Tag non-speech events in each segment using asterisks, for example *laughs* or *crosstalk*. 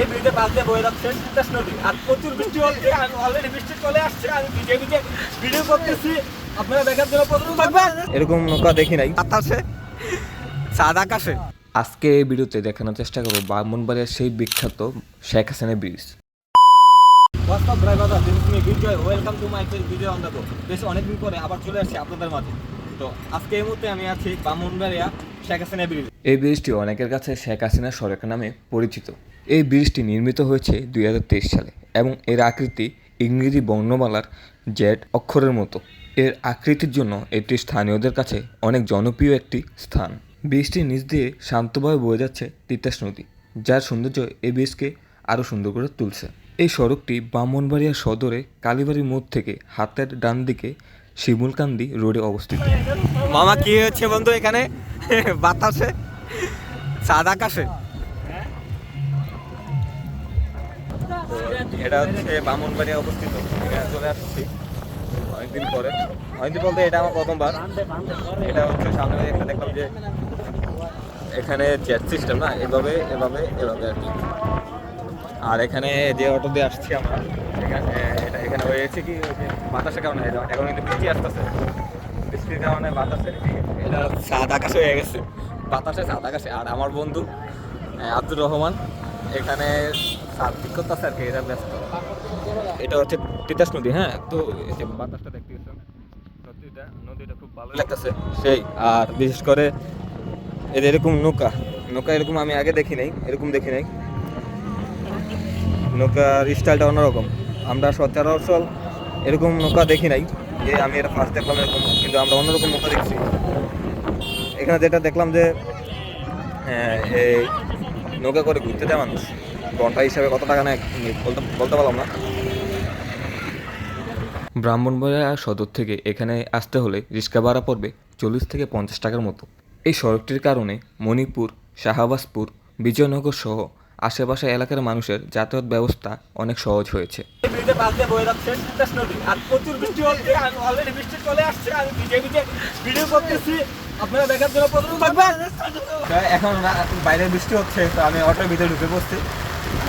এই ব্রিজে বাস দিয়ে বয়ে যাচ্ছে তিতাস নদী আর প্রচুর বৃষ্টি হচ্ছে আমি অলরেডি বৃষ্টি চলে আসছে আমি ভিজে ভিজে ভিডিও করতেছি। আপনারা দেখার জন্য প্রথম থাকবেন। এরকম নৌকা দেখি নাই। আকাশে। আজকে এই ভিডিওতে দেখানোর চেষ্টা করব ব্রাহ্মণবাড়িয়ার সেই বিখ্যাত শেখ হাসিনা ব্রিজ। On বেশ অনেকদিন পরে আবার চলে আসছি আপনাদের মাঝে। তো আজকে এই মুহূর্তে আমি আছি বামুনবাড়িয়া শেখ হাসিনা ব্রিজ। এই ব্রিজটি অনেকের কাছে শেখ হাসিনা সড়ক নামে পরিচিত। এই ব্রিজটি নির্মিত হয়েছে দুই হাজার তেইশ সালে এবং এর আকৃতি ইংরেজি বর্ণমালার জেড অক্ষরের মতো। এর আকৃতির জন্য এটি স্থানীয়দের কাছে অনেক জনপ্রিয় একটি স্থান। ব্রিজটির নিচ দিয়ে শান্তভাবে বয়ে যাচ্ছে তিতাস নদী, যার সৌন্দর্য এই ব্রিজকে আরও সুন্দর করে তুলছে। এই সড়কটি ব্রাহ্মণবাড়িয়া সদরে কালীবাড়ির মোড় থেকে হাতের ডান দিকে শিমুলকান্দি রোডে অবস্থিত। মামা, কি হচ্ছে বন্ধু এখানে? *laughs* বাতাসে? চাঁদ আকাশে? এটা হচ্ছে বামনবাড়িয়া অবস্থিত। এখানে চলে আসছি অনেকদিন পরে। অনেকদিন বলতে এটা আমার প্রথমবার। এটা হচ্ছে সামনে একটা দেখলাম যে এখানে জ্যাট সিস্টেম না? এভাবে এভাবে এভাবে আর কি। আর এখানে যে অটো দিয়ে আসছি আমরা, এখানে, এটা এখানে হয়েছে কি বাতাসের কারণে এখন কিন্তু বৃষ্টি আসতেছে। বৃষ্টির কারণে বাতাসের এটা সাত আকাশ হয়ে গেছে। বাতাসে সাত আকাশে। আর আমার বন্ধু আব্দুর রহমান এখানে সাত ঠিক করতেছে আর কি এটা ব্যস্ত। এটা হচ্ছে তিতাস নদী হ্যাঁ? তো বাতাসটা দেখতে গেছেন নদীটা নদীটা খুব ভালো লাগতেছে। সেই আর বিশেষ করে এর এরকম নৌকা নৌকা এরকম আমি আগে দেখি নাই এরকম দেখি নাই। নৌকার স্টাইলটা অন্যরকম। আমরা সচরাচর এরকম নৌকা দেখি নাই যে আমি এটা ফার্স্ট দেখলাম এরকম কিন্তু আমরা অন্যরকম নৌকা দেখছি। এখানে যেটা দেখলাম যে হ্যাঁ, নৌকা করে ঘুরতে যায় মানুষ ঘণ্টা হিসাবে কত টাকা নেয় বলতে বলতে পারলাম না। ব্রাহ্মণবাড়িয়া সদর থেকে এখানে আসতে হলে রিক্সা ভাড়া পড়বে চল্লিশ থেকে পঞ্চাশ টাকার মতো। এই সড়কটির কারণে মণিপুর শাহবাজপুর বিজয়নগর সহ আশেপাশে এলাকার মানুষের যাতায়াত ব্যবস্থা অনেক সহজ হয়েছে। দিয়ে আর প্রচুর অলরেডি বৃষ্টি চলে আসছে আমি ভিজে ভিজে ভিডিও করতেছি। আপনারা দেখার জন্য প্রথম থাকবেন। এখন বাইরে বৃষ্টি হচ্ছে তো আমি অটোর ভিতরে ঢুকে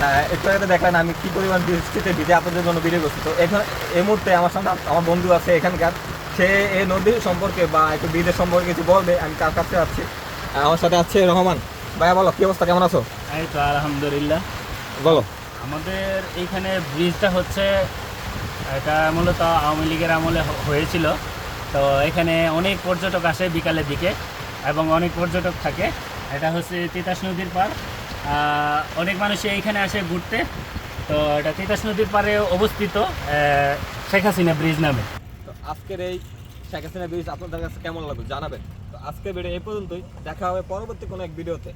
আহ, একটু আগে দেখলেন আমি কি পরিমাণ বৃষ্টিতে ভিজে আপনাদের জন্য ভিডিও করছি। তো এখন এই মুহূর্তে আমার সামনে আমার বন্ধু আছে এখানকার। সে এই নদীর সম্পর্কে বা একটু ব্রিজের সম্পর্কে কিছু বলবে আমি তার কাছে যাচ্ছি। আমার সাথে আছে রহমান। ভাইয়া বলো কি অবস্থা? কেমন আছো? এই তো আলহামদুলিল্লাহ। বলো। আমাদের এইখানে ব্রিজটা হচ্ছে এটা মূলত আওয়ামী লীগের আমলে হয়েছিল। তো এখানে অনেক পর্যটক আসে বিকালের দিকে এবং অনেক পর্যটক থাকে। এটা হচ্ছে তিতাস নদীর পার অনেক মানুষই এইখানে আসে ঘুরতে। তো এটা তিতাস নদীর পারে অবস্থিত শেখ হাসিনা ব্রিজ নামে। তো আজকের এই শেখ হাসিনা ব্রিজ আপনাদের কাছে কেমন লাগল জানাবেন। তো আজকের ভিডিও এই পর্যন্তই। দেখা হবে পরবর্তী কোনো এক ভিডিওতে।